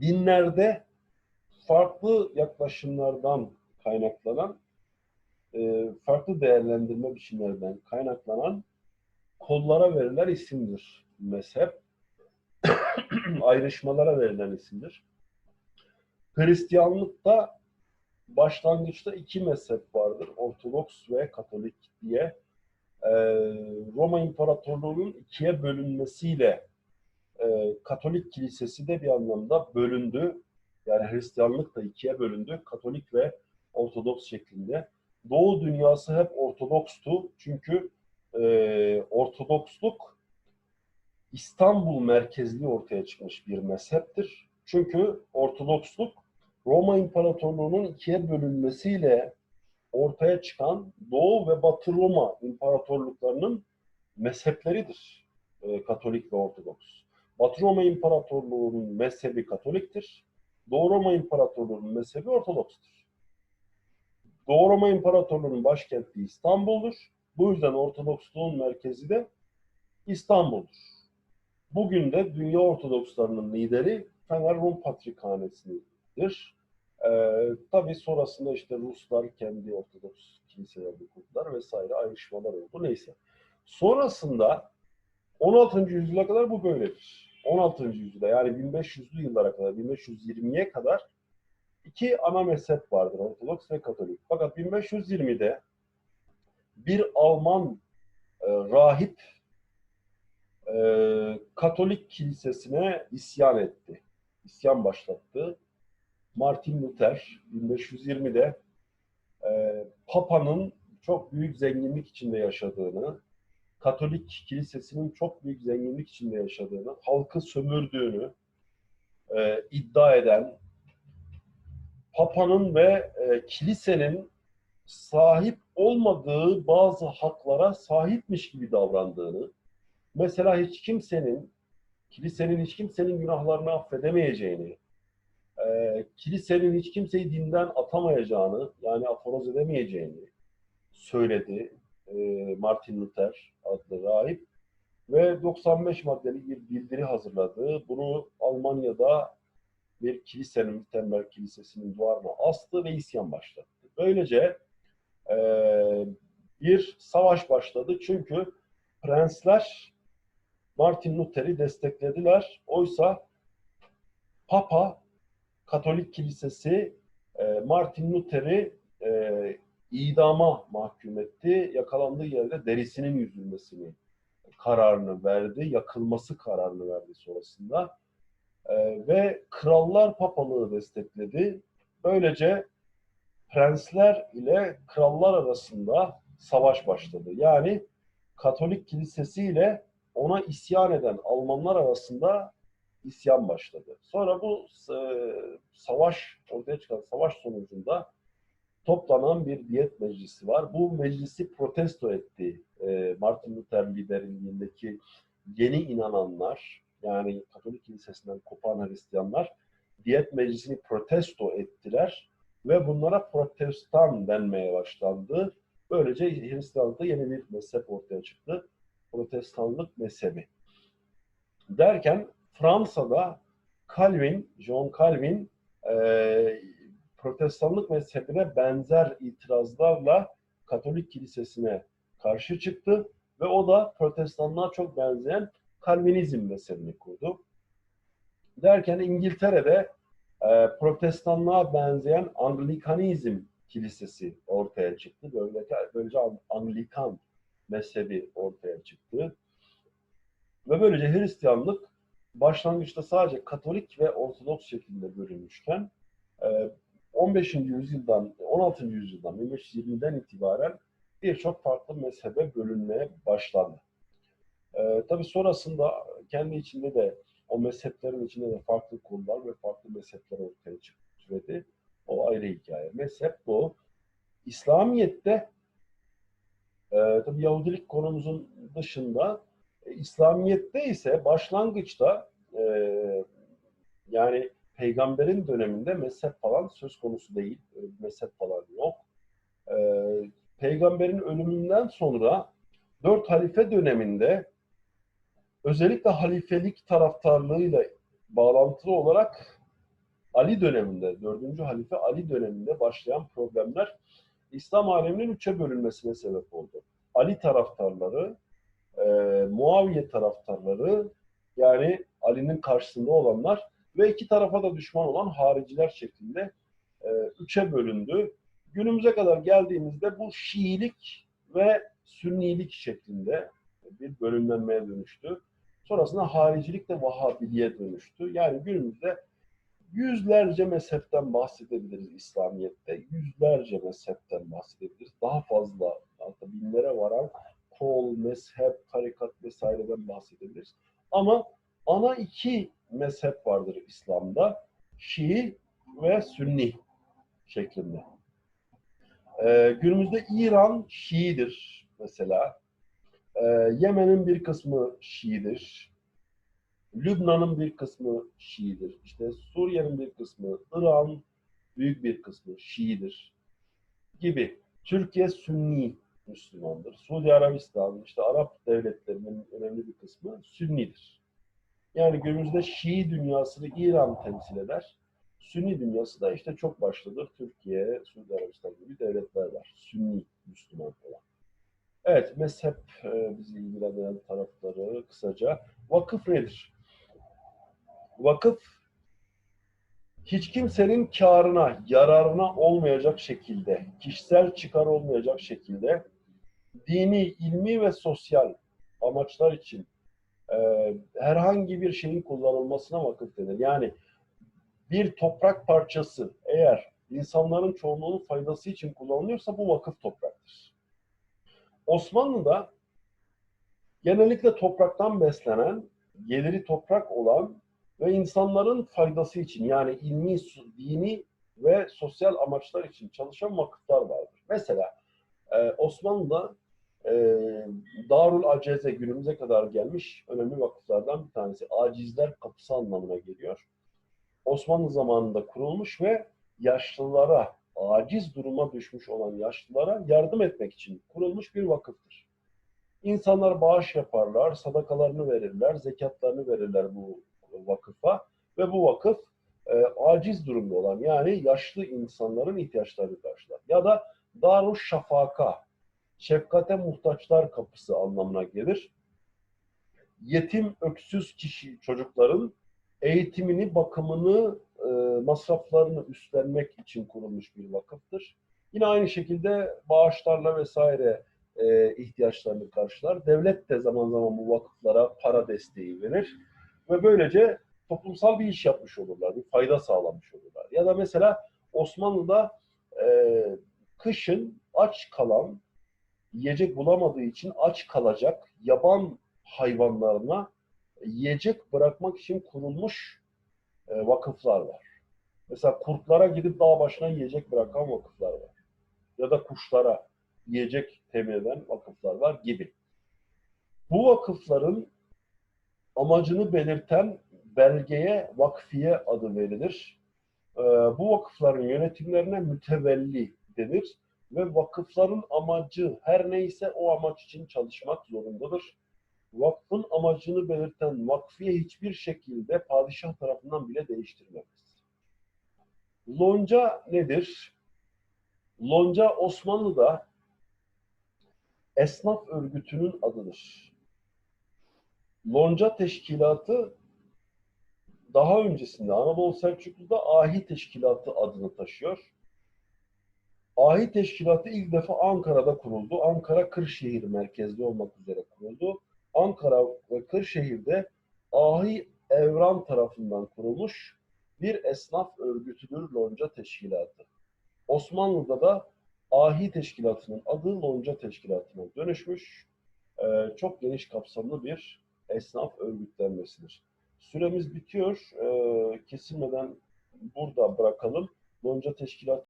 dinlerde farklı yaklaşımlardan kaynaklanan, e, farklı değerlendirme biçimlerinden kaynaklanan kollara verilen isimdir mezhep. Ayrışmalara verilen isimdir. Hristiyanlıkta başlangıçta iki mezhep vardır. Ortodoks ve Katolik diye. Ee, Roma İmparatorluğu'nun ikiye bölünmesiyle e, Katolik kilisesi de bir anlamda bölündü. Yani Hristiyanlık da ikiye bölündü. Katolik ve Ortodoks şeklinde. Doğu dünyası hep Ortodokstu. Çünkü e, Ortodoksluk İstanbul merkezli ortaya çıkmış bir mezheptir. Çünkü Ortodoksluk Roma İmparatorluğu'nun ikiye bölünmesiyle ortaya çıkan Doğu ve Batı Roma İmparatorluklarının mezhepleridir. E, Katolik ve Ortodoks. Batı Roma İmparatorluğu'nun mezhebi Katoliktir. Doğu Roma İmparatorluğu'nun mezhebi Ortodokstur. Doğu Roma İmparatorluğu'nun başkenti İstanbul'dur. Bu yüzden Ortodoksluğun merkezi de İstanbul'dur. Bugün de dünya Ortodokslarının lideri Fener Rum Patrikhanesi'dir. Ee, tabii sonrasında işte Ruslar kendi Ortodoks kiliselerini kurdular vesaire ayrışmalar oldu. Neyse. Sonrasında 16. yüzyıla kadar bu böyledir. 16. yüzyılda yani 1500'lü yıllara kadar, 1520'ye kadar iki ana mezhep vardır. Ortodoks ve Katolik. Fakat 1520'de bir Alman e, rahip e, Katolik kilisesine isyan etti. İsyan başlattı. Martin Luther 1520'de e, Papa'nın çok büyük zenginlik içinde yaşadığını, Katolik kilisesinin çok büyük zenginlik içinde yaşadığını, halkı sömürdüğünü e, iddia eden, Papa'nın ve e, kilisenin sahip olmadığı bazı haklara sahipmiş gibi davrandığını, mesela hiç kimsenin, kilisenin hiç kimsenin günahlarını affedemeyeceğini, e, kilisenin hiç kimseyi dinden atamayacağını, yani aforoz edemeyeceğini söyledi Martin Luther adlı rahip ve 95 maddeli bir bildiri hazırladı. Bunu Almanya'da bir kilisenin, Wittenberg Kilisesi'nin duvarına astı ve isyan başlattı. Böylece e, bir savaş başladı. Çünkü prensler Martin Luther'i desteklediler. Oysa Papa, Katolik Kilisesi e, Martin Luther'i e, idama mahkum etti. Yakalandığı yerde derisinin yüzülmesini kararını verdi. Yakılması kararını verdi sonrasında. E, ve krallar papalığı destekledi. Böylece prensler ile krallar arasında savaş başladı. Yani Katolik Kilisesi ile ona isyan eden Almanlar arasında isyan başladı. Sonra bu e, savaş, ortaya çıkan savaş sonucunda toplanan bir diyet meclisi var. Bu meclisi protesto etti e, Martin Luther liderliğindeki yeni inananlar, yani Katolik Kilisesi'nden kopan Hristiyanlar diyet meclisini protesto ettiler ve bunlara protestan denmeye başlandı. Böylece Hristiyanlıkta yeni bir mezhep ortaya çıktı. Protestanlık mezhebi. Derken Fransa'da Calvin, John Calvin e, protestanlık mezhebine benzer itirazlarla Katolik kilisesine karşı çıktı ve o da protestanlığa çok benzeyen Kalvinizm mezhebini kurdu. Derken İngiltere'de e, protestanlığa benzeyen Anglikanizm kilisesi ortaya çıktı. Böylece, böylece Anglikan mezhebi ortaya çıktı. Ve böylece Hristiyanlık başlangıçta sadece Katolik ve Ortodoks şeklinde bölünmüşken 15. E, yüzyıldan, 16. yüzyıldan, 1520'den itibaren birçok farklı mezhebe bölünmeye başlandı. Ee, tabii sonrasında kendi içinde de o mezheplerin içinde de farklı konular ve farklı mezhepler ortaya çıktı. Türedi. O ayrı hikaye. Mezhep bu. İslamiyet'te e, tabii Yahudilik konumuzun dışında e, İslamiyet'te ise başlangıçta e, yani peygamberin döneminde mezhep falan söz konusu değil. Bir mezhep falan yok. E, peygamberin ölümünden sonra dört halife döneminde özellikle halifelik taraftarlığıyla bağlantılı olarak Ali döneminde, 4. halife Ali döneminde başlayan problemler İslam aleminin üçe bölünmesine sebep oldu. Ali taraftarları, e, Muaviye taraftarları yani Ali'nin karşısında olanlar ve iki tarafa da düşman olan hariciler şeklinde e, üçe bölündü. Günümüze kadar geldiğimizde bu Şiilik ve Sünnilik şeklinde bir bölümlenmeye dönüştü. Sonrasında haricilik de Vahabiliğe dönüştü. Yani günümüzde yüzlerce mezhepten bahsedebiliriz İslamiyet'te. Yüzlerce mezhepten bahsedebiliriz. Daha fazla, hatta binlere varan kol, mezhep, tarikat vesaireden bahsedebiliriz. Ama ana iki mezhep vardır İslam'da. Şii ve Sünni şeklinde. Ee, günümüzde İran Şii'dir mesela. Ee, Yemen'in bir kısmı Şii'dir. Lübnan'ın bir kısmı Şii'dir. İşte Suriye'nin bir kısmı, İran büyük bir kısmı Şii'dir gibi. Türkiye Sünni Müslümandır. Suudi Arabistan, işte Arap devletlerinin önemli bir kısmı Sünnidir. Yani günümüzde Şii dünyasını İran temsil eder. Sünni dünyası da işte çok başlıdır. Türkiye, Suudi Arabistan gibi devletler var. Sünni Müslüman olan. Evet, mezhep e, bizi ilgilendiren tarafları kısaca. Vakıf nedir? Vakıf hiç kimsenin karına, yararına olmayacak şekilde, kişisel çıkar olmayacak şekilde dini, ilmi ve sosyal amaçlar için e, herhangi bir şeyin kullanılmasına vakıf denir. Yani bir toprak parçası eğer insanların çoğunluğunun faydası için kullanılıyorsa bu vakıf topraktır. Osmanlı'da genellikle topraktan beslenen, geliri toprak olan ve insanların faydası için yani ilmi, dini ve sosyal amaçlar için çalışan vakıflar vardır. Mesela e, Osmanlı'da Darul Aceze günümüze kadar gelmiş önemli vakıflardan bir tanesi. Acizler kapısı anlamına geliyor. Osmanlı zamanında kurulmuş ve yaşlılara, aciz duruma düşmüş olan yaşlılara yardım etmek için kurulmuş bir vakıftır. İnsanlar bağış yaparlar, sadakalarını verirler, zekatlarını verirler bu vakıfa ve bu vakıf e, aciz durumda olan yani yaşlı insanların ihtiyaçlarını karşılar. Ya da Darüş Şafaka, şefkate muhtaçlar kapısı anlamına gelir. Yetim, öksüz kişi çocukların eğitimini, bakımını, e, masraflarını üstlenmek için kurulmuş bir vakıftır. Yine aynı şekilde bağışlarla vesaire e, ihtiyaçlarını karşılar. Devlet de zaman zaman bu vakıflara para desteği verir ve böylece toplumsal bir iş yapmış olurlar, bir fayda sağlamış olurlar. Ya da mesela Osmanlı'da e, kışın aç kalan, yiyecek bulamadığı için aç kalacak yaban hayvanlarına yiyecek bırakmak için kurulmuş e, vakıflar var. Mesela kurtlara gidip dağ başına yiyecek bırakan vakıflar var. Ya da kuşlara yiyecek temin eden vakıflar var gibi. Bu vakıfların amacını belirten belgeye vakfiye adı verilir. Ee, bu vakıfların yönetimlerine mütevelli denir ve vakıfların amacı her neyse o amaç için çalışmak zorundadır. Vakfın amacını belirten vakfiye hiçbir şekilde padişah tarafından bile değiştirilmez. Lonca nedir? Lonca Osmanlı'da esnaf örgütünün adıdır. Lonca Teşkilatı daha öncesinde Anadolu Selçuklu'da Ahi Teşkilatı adını taşıyor. Ahi Teşkilatı ilk defa Ankara'da kuruldu. Ankara Kırşehir merkezli olmak üzere kuruldu. Ankara ve Kırşehir'de Ahi Evran tarafından kurulmuş bir esnaf örgütüdür Lonca Teşkilatı. Osmanlı'da da Ahi Teşkilatı'nın adı Lonca Teşkilatı'na dönüşmüş. Ee, çok geniş kapsamlı bir esnaf örgütlenmesidir. Süremiz bitiyor. Ee, kesilmeden burada bırakalım. Lonca Teşkilatı